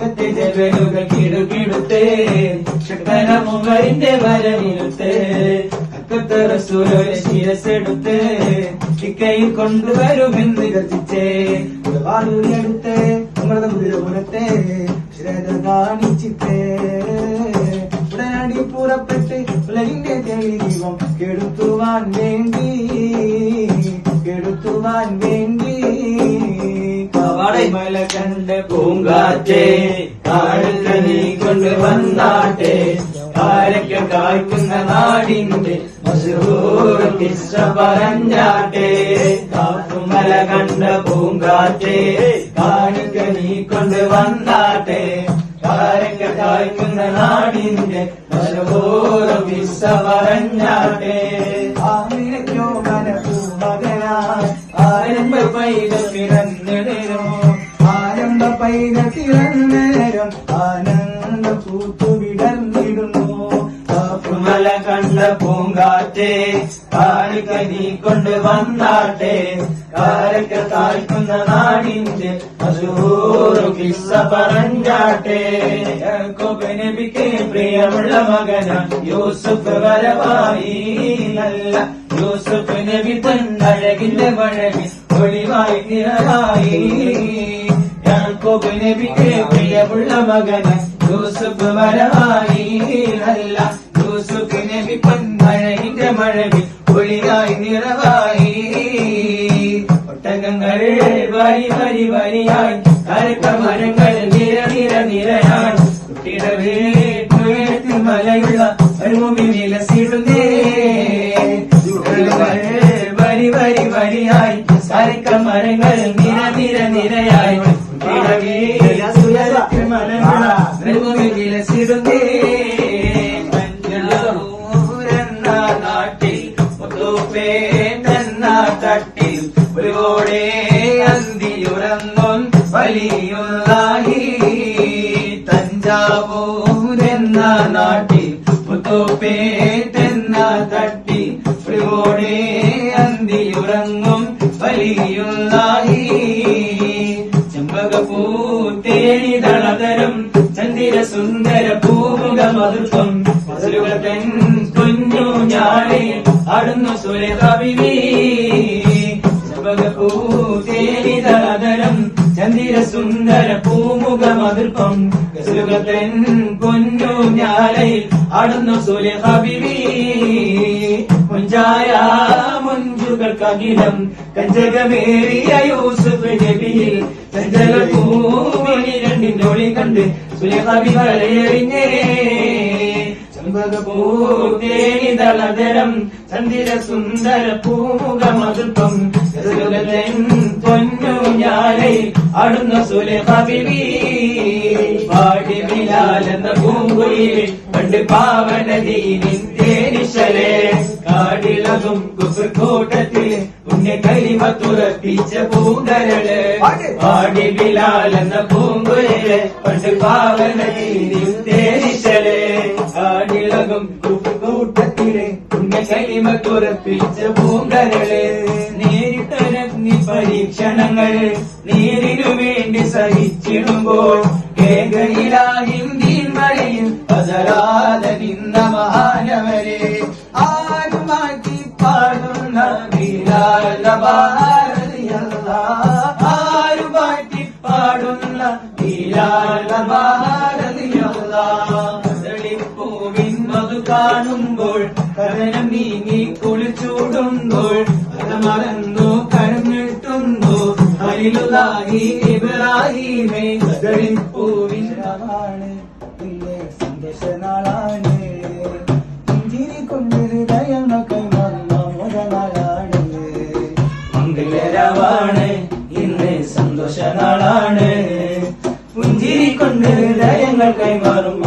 ജബലുകൾ കിടുകിടുത്തേ ശക്തനമുഖരിന്റെ വരവിരുത്തേ അക്കത്തെ റസൂലോരെ ശിരസെടുത്ത് ഇക്കയിൽ കൊണ്ടുവരുമെന്ന് ഗർജിച്ചേ വാടുവിനടുത്ത് അമൃത കുതിരപുരത്തെ ശ്രദ്ധ കാണിച്ചിട്ടേ. ഉടനടി പുറപ്പെട്ട് ഉലകിന്റെ തെളി കെടുത്തുവാൻ വേണ്ടി കെടുത്തുവാൻ വേണ്ടി. കവളമല കണ്ട പൂങ്കാറ്റേ കാലത്ത് നീ കൊണ്ട് വന്നാട്ടെ. കാരക്ക കായ്ക്കുന്ന നാടിന്റെ കിസ്സ പറഞ്ഞാട്ടെ കാട്ടുമല കണ്ട പൂങ്കാറ്റേ കാണിക്ക നീ കൊണ്ട് വന്നാട്ടെ. കാരക്ക കായ്ക്കുന്ന നാടിന്റെ കിസ്സ പറഞ്ഞാട്ടെ ആനന്ദ പൈക തിരന്നേരം ആനന്ദ പൂത്തു വിടർന്നിടുന്നു കാപ്പുമല കണ്ട പൂങ്കാറ്റേ കാണിക്ക നീ കൊണ്ട് വന്നാട്ടെ. കാരക്ക താഴ്ക്കുന്ന നാടിന്റെ മസൂറ് കിസ്സ പറഞ്ഞാട്ടെ. പ്രിയമുള്ള മകന യൂസുഫ് വരവായി. നല്ല യൂസുഫ് നബി തന്നഴകിന്റെ മഴകി ഒളിവായി നിറവായി. യാക്കോബ് നബിക്ക് പ്രിയമുള്ള മകന് യൂസുഫ് വരവായി. നല്ല യൂസുഫ് നബി പൊന്മഴയിന്റെ മഴവിൽ ഒളിയായി നിറവായി. ഒട്ടകങ്ങൾ വരി വരി വരിയായി. കരക്ക മരങ്ങൾ നിര നിര നിരയാണ് കുട്ടിയുടെ മലയുള്ള ഒരുമുമ്പി വിലസിടുന്നേ ഒട്ടകങ്ങൾ വരി വരി വരിയായി. കരക്ക മരങ്ങൾ നിര നിര നിരയായി. തട്ടിൽ ഒരുപോലെ അന്തിയുറങ്ങും വലിയുള്ളാഹി തഞ്ചാവൂരെന്ന നാട്ടിൽ മുത്തുപേട്ടെന്ന തട്ടിൽ ഒരുപോലെ അന്തിയുറങ്ങും വലിയുള്ളാഹി ചെമ്പകപ്പൂ തേനിതളതരം ചന്ദിര സുന്ദര പൂമുഖ മധുത്വം മധുരുകൾ പെൺ കുഞ്ഞു ഞാളെ ആടുന്നു സുരകവിവി ചെമ്പകപ്പൂ തേനിതളതരം ചന്ദിര സുന്ദര പൂമുഖ മധുർപ്പം ഗസലുകൾ പെൺ കുഞ്ഞു ഞാളയിൽ ആടുന്നു സുരകവിവി മുഞ്ചായ മുഞ്ചുകൾക്കകിലം കഞ്ചകമേറിയ യൂസുഫ് നബിയിൽ ചഞ്ചല ഭൂമി രണ്ടിന്റെ ഒളി കണ്ട് ചെമ്പകപൂതേനിതളതരം ചന്ദിര സുന്ദര പൂമുഖ മധുപ്പം പൊന്നു ഞാനേ അടുന്ന സുലഭി പാടി ബിലാലെന്ന പൂങ്കുയിൽ പണ്ട് പാവന ദീനിൻ തേനിശലേ കാടിളകും കുസൃക്കൂട്ടത്തിൽ പുണ്യ കരിമ തുറപ്പിച്ച പൂങ്കരൾ പാടി ബിലാലെന്ന പൂങ്കുയിൽ പണ്ട് പാവന ദീനിൻ തേനിശലേ കാടിളകും കൂട്ടത്തിലെ പുണ്യ കരിമ തുറപ്പിച്ച പൂങ്കരൾ നേരിട്ടരഗ്നി പരീക്ഷണങ്ങൾ നീരിനു വേണ്ടി സഹിച്ചിടുമ്പോൾ ഏകയിലാഹിന്ദീൻ പാടുന്ന പാടുന്ന കാണുമ്പോൾ കരനം നീങ്ങി കുളിച്ചൂടുമ്പോൾ അത് മറന്നു അരിലുതായി ഇബ്രാഹിമേ നാളാണ് പുഞ്ചിരി കൊണ്ട് ഇന്ന് സന്തോഷ നാളാണ് പുഞ്ചിരി കൊണ്ട് കൈമാറും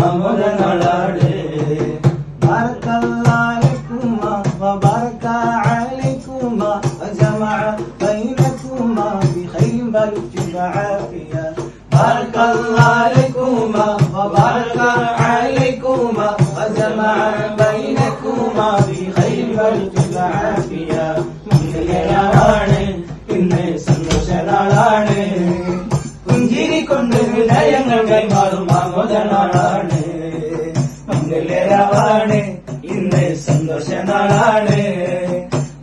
ഇന്ന് സന്തോഷ നാളാണ്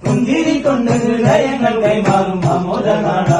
പുഞ്ചിരി കൊണ്ട് ഹൃദയങ്ങൾ കൈമാറും ആമോദ നാളാണ്